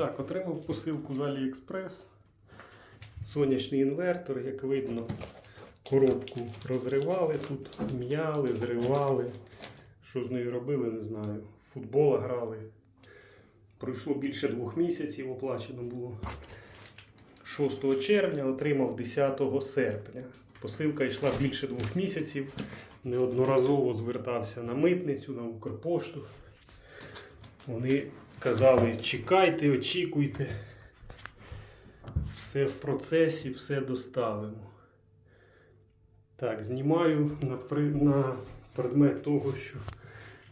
Так, отримав посилку з AliExpress. Сонячний інвертор, як видно, коробку розривали тут, м'яли, зривали. Що з нею робили, не знаю. В Футбол грали. Пройшло більше двох місяців, оплачено було 6 червня, отримав 10 серпня. Посилка йшла більше двох місяців. Неодноразово звертався на митницю, на Укрпошту. Вони казали, чекайте, очікуйте. Все в процесі, все доставимо. Так, знімаю на, при... на предмет того, що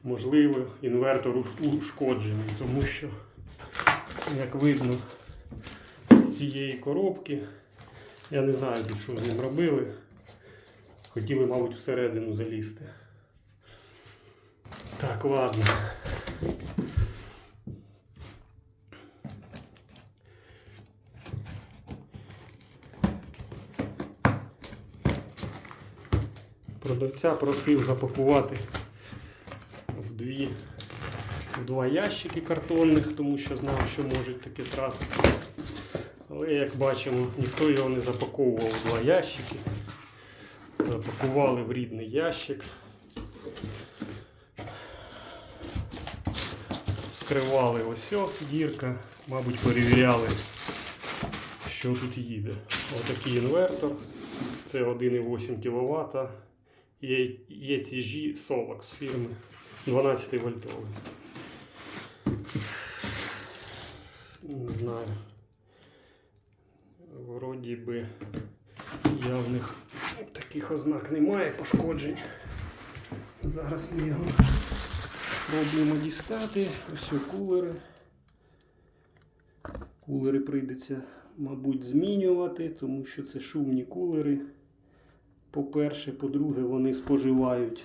можливо інвертор ушкоджений, тому що, як видно, з цієї коробки, я не знаю, що з ним робили. Хотіли, мабуть, всередину залізти. Так, ладно. Продавця просив запакувати в дві в два ящики картонних, тому що знав, що можуть таке трапити. Але як бачимо, ніхто його не запаковував в два ящики. Запакували в рідний ящик. Вскривали ось дірка, мабуть, перевіряли, що тут їде. Отакий інвертор. Це 1,8 кВт. ECG Solax фірми 12 вольтовий. Не знаю. Вроді би явних таких ознак немає пошкоджень. Зараз ми його пробуємо дістати. Ось кулери. Кулери прийдеться, мабуть, змінювати, тому що це шумні кулери. По-перше, по-друге, вони споживають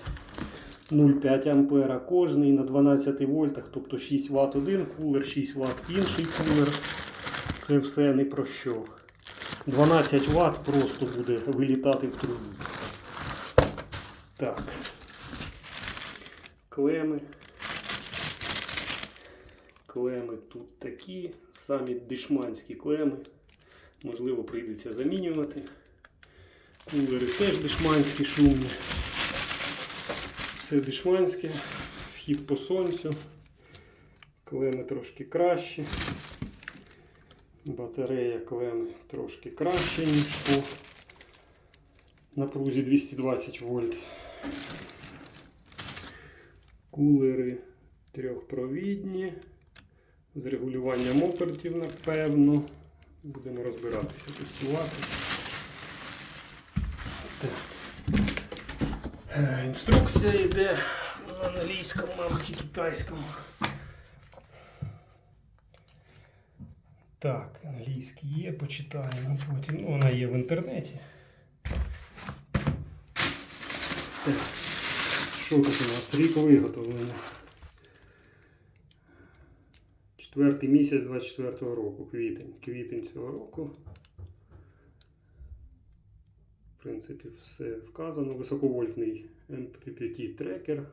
0,5 ампера кожний на 12 вольтах, тобто 6 Вт один кулер, 6 Вт інший кулер. Це все не про що. 12 Вт просто буде вилітати в трубу. Так. Клеми. Клеми тут такі, самі дешманські клеми. Можливо, прийдеться замінювати. Кулери теж дешманські шумні. Все дешманське. Вхід по сонцю. Клеми трошки кращі. Батарея клеми трошки краще, ніж по напрузі 220 вольт. Кулери трьохпровідні. З регулюванням опертів, напевно. Будемо розбиратися, тестувати. Е, Інструкція йде на англійському, мабуть, китайському. Так, англійський є, почитаємо потім. Ну, вона є в інтернеті. Так. Що тут у нас? Рік виготовлення. Четвертий місяць 24-го року, квітень. Квітень цього року. В принципі, все вказано. Високовольтний MPPT трекер.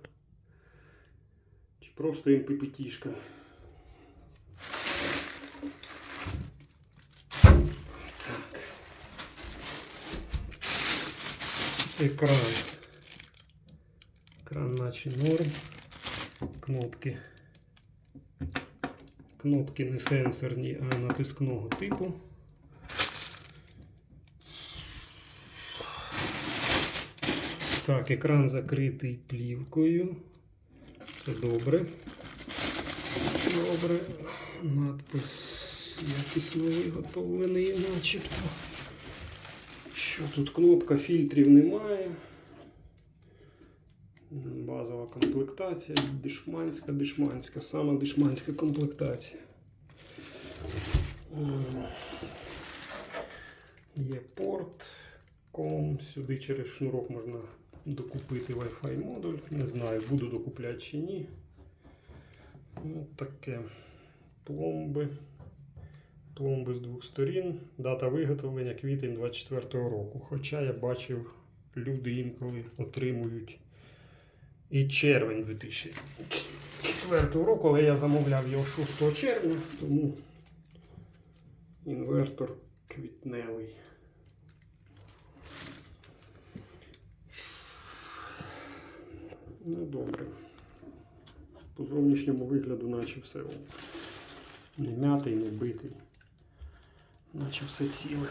Чи просто MPPT-шка. Так. Екран. Екран наче норм. Кнопки. Кнопки не сенсорні, а натискного типу. Так, екран закритий плівкою. Це добре. Добре. Надпис якісно виготовлений, начебто. Що тут кнопка фільтрів немає. Базова комплектація, дешманська, дешманська, сама дешманська комплектація. Є порт, ком, сюди через шнурок можна докупити Wi-Fi модуль. Не знаю, буду докупляти чи ні. Ну, таке. Пломби. Пломби з двох сторін. Дата виготовлення квітень 24-го року. Хоча я бачив, люди інколи отримують і червень 2004 року, але я замовляв його 6 червня, тому Інвертор квітневий. Ну, добре. По зовнішньому вигляду, наче все не м'ятий, не битий. Наче все ціле.